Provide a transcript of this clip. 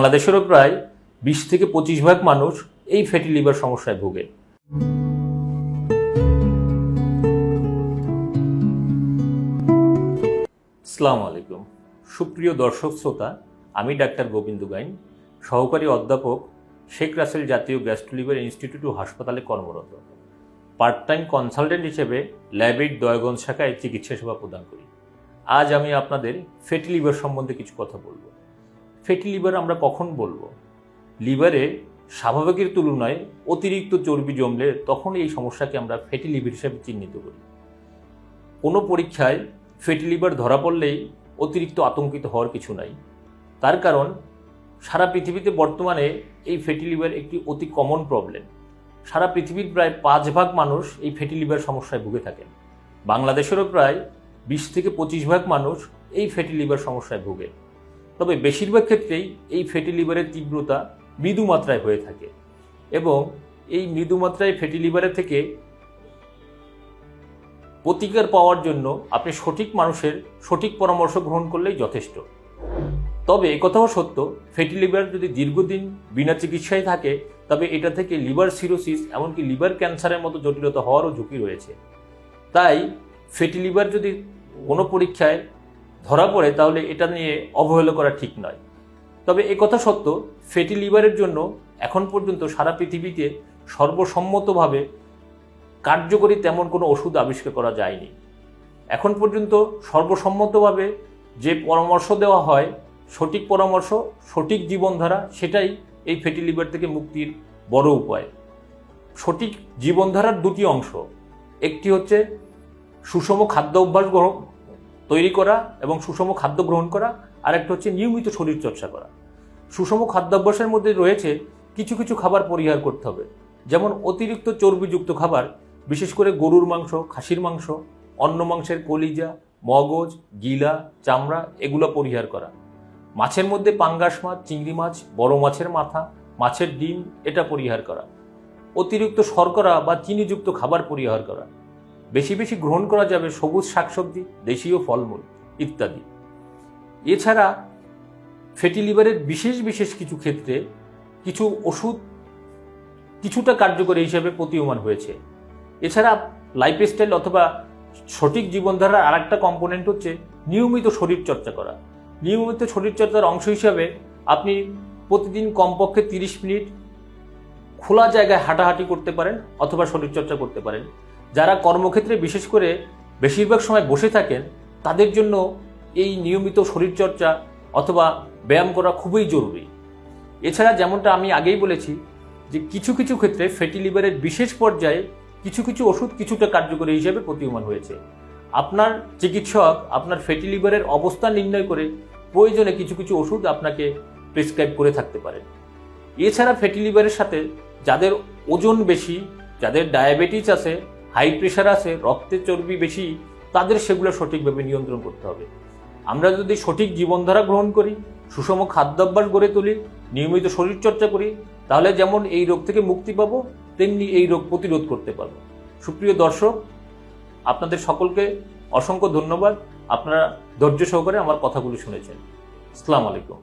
বাংলাদেশেরও প্রায় বিশ থেকে পঁচিশ ভাগ মানুষ এই ফ্যাটি লিভার সমস্যায় ভোগে। আসসালামু আলাইকুম। সুপ্রিয় দর্শক শ্রোতা, আমি ডাক্তার গোবিন্দ গাইন, সহকারী অধ্যাপক শেখ রাসেল জাতীয় গ্যাস্ট্রোলিভার ইনস্টিটিউট ও হাসপাতালে কর্মরত। পার্ট টাইম কনসালটেন্ট হিসেবে ল্যাবের দয়গঞ্জ শাখায় চিকিৎসা সেবা প্রদান করি। আজ আমি আপনাদের ফ্যাটি লিভার সম্বন্ধে কিছু কথা বলব। ফ্যাটি লিভার আমরা কখন বলব? লিভারে স্বাভাবিকের তুলনায় অতিরিক্ত চর্বি জমলে তখন এই সমস্যাকে আমরা ফ্যাটি লিভার হিসেবে চিহ্নিত করি। কোনো পরীক্ষায় ফ্যাটি লিভার ধরা পড়লেই অতিরিক্ত আতঙ্কিত হওয়ার কিছু নাই। তার কারণ, সারা পৃথিবীতে বর্তমানে এই ফ্যাটি লিভার একটি অতি কমন প্রবলেম সারা পৃথিবীর প্রায় পাঁচ ভাগ মানুষ এই ফ্যাটি লিভার সমস্যায় ভুগে থাকেন। বাংলাদেশেরও প্রায় বিশ থেকে পঁচিশ ভাগ মানুষ এই ফ্যাটি লিভার সমস্যায় ভোগে। তবে বেশিরভাগ ক্ষেত্রেই এই ফ্যাটি লিভারের তীব্রতা মৃদু মাত্রায় হয়ে থাকে এবং এই মৃদু মাত্রায় ফ্যাটি লিভারের থেকে প্রতিকার পাওয়ার জন্য আপনি সঠিক মানুষের সঠিক পরামর্শ গ্রহণ করলেই যথেষ্ট। তবে একথাও সত্য ফ্যাটি লিভার যদি দীর্ঘদিন বিনা চিকিৎসায় থাকে, তবে এটা থেকে লিভার সিরোসিস এমনকি লিভার ক্যান্সারের মতো জটিলতা হওয়ারও ঝুঁকি রয়েছে। তাই ফ্যাটি লিভার যদি কোনো পরীক্ষায় ধরা পড়ে, তাহলে এটা নিয়ে অবহেলা করা ঠিক নয়। তবে একথা সত্য ফ্যাটি লিভারের জন্য এখন পর্যন্ত সারা পৃথিবীতে সর্বসম্মতভাবে কার্যকরী তেমন কোনো ওষুধ আবিষ্কার করা যায়নি। এখন পর্যন্ত সর্বসম্মতভাবে যে পরামর্শ দেওয়া হয়, সঠিক পরামর্শ, সঠিক জীবনধারা, সেটাই এই ফ্যাটি লিভার থেকে মুক্তির বড় উপায়। সঠিক জীবনধারার দুটি অংশ, একটি হচ্ছে সুষম খাদ্য অভ্যাস গ্রহণ তৈরি করা এবং সুষম খাদ্য গ্রহণ করা। আর একটা হচ্ছে নিয়মিত শরীর চর্চা করা। সুষম খাদ্যাভ্যাসের মধ্যে রয়েছে কিছু কিছু খাবার পরিহার করতে হবে। যেমন অতিরিক্ত চর্বিযুক্ত খাবার, বিশেষ করে গরুর মাংস, খাসির মাংস, অন্য মাংসের কলিজা, মগজ, গিলা, চামড়া, এগুলো পরিহার করা। মাছের মধ্যে পাঙ্গাস মাছ, চিংড়ি মাছ, বড় মাছের মাথা, মাছের ডিম, এটা পরিহার করা। অতিরিক্ত শর্করা বা চিনিযুক্ত খাবার পরিহার করা। বেশি বেশি গ্রহণ করা যাবে সবুজ শাকসবজি, দেশীয় ফলমূল ইত্যাদি। এছাড়া ফ্যাটি লিভারের বিশেষ বিশেষ কিছু ক্ষেত্রে কিছু ওষুধ কিছুটা কার্যকরী হিসেবে প্রতীয়মান হয়েছে। এছাড়া লাইফস্টাইল অথবা সঠিক জীবনধারার আর একটা কম্পোনেন্ট হচ্ছে নিয়মিত শরীর চর্চা করা। নিয়মিত শরীরচর্চার অংশ হিসাবে আপনি প্রতিদিন কমপক্ষে তিরিশ মিনিট খোলা জায়গায় হাঁটাহাঁটি করতে পারেন অথবা শরীরচর্চা করতে পারেন। যারা কর্মক্ষেত্রে বিশেষ করে বেশিরভাগ সময় বসে থাকেন, তাদের জন্য এই নিয়মিত শরীরচর্চা অথবা ব্যায়াম করা খুবই জরুরি। এছাড়া যেমনটা আমি আগেই বলেছি যে কিছু কিছু ক্ষেত্রে ফ্যাটি লিভারের বিশেষ পর্যায়ে কিছু কিছু ওষুধ কিছুটা কার্যকরী হিসেবে প্রতীয়মান হয়েছে। আপনার চিকিৎসক আপনার ফ্যাটি লিভারের অবস্থান নির্ণয় করে প্রয়োজনে কিছু কিছু ওষুধ আপনাকে প্রেসক্রাইব করে থাকতে পারেন। এছাড়া ফ্যাটি লিভারের সাথে যাদের ওজন বেশি, যাদের ডায়াবেটিস আছে হাই প্রেশার আছে রক্তের চর্বি বেশি, তাদের সেগুলো সঠিকভাবে নিয়ন্ত্রণ করতে হবে। আমরা যদি সঠিক জীবনধারা গ্রহণ করি, সুষম খাদ্যাভ্যাস গড়ে তুলি, নিয়মিত শরীরচর্চা করি, তাহলে যেমন এই রোগ থেকে মুক্তি পাবো, তেমনি এই রোগ প্রতিরোধ করতে পারব। সুপ্রিয় দর্শক, আপনাদের সকলকে অসংখ্য ধন্যবাদ। আপনারা ধৈর্য সহকারে আমার কথাগুলি শুনেছেন। আসসালামু আলাইকুম।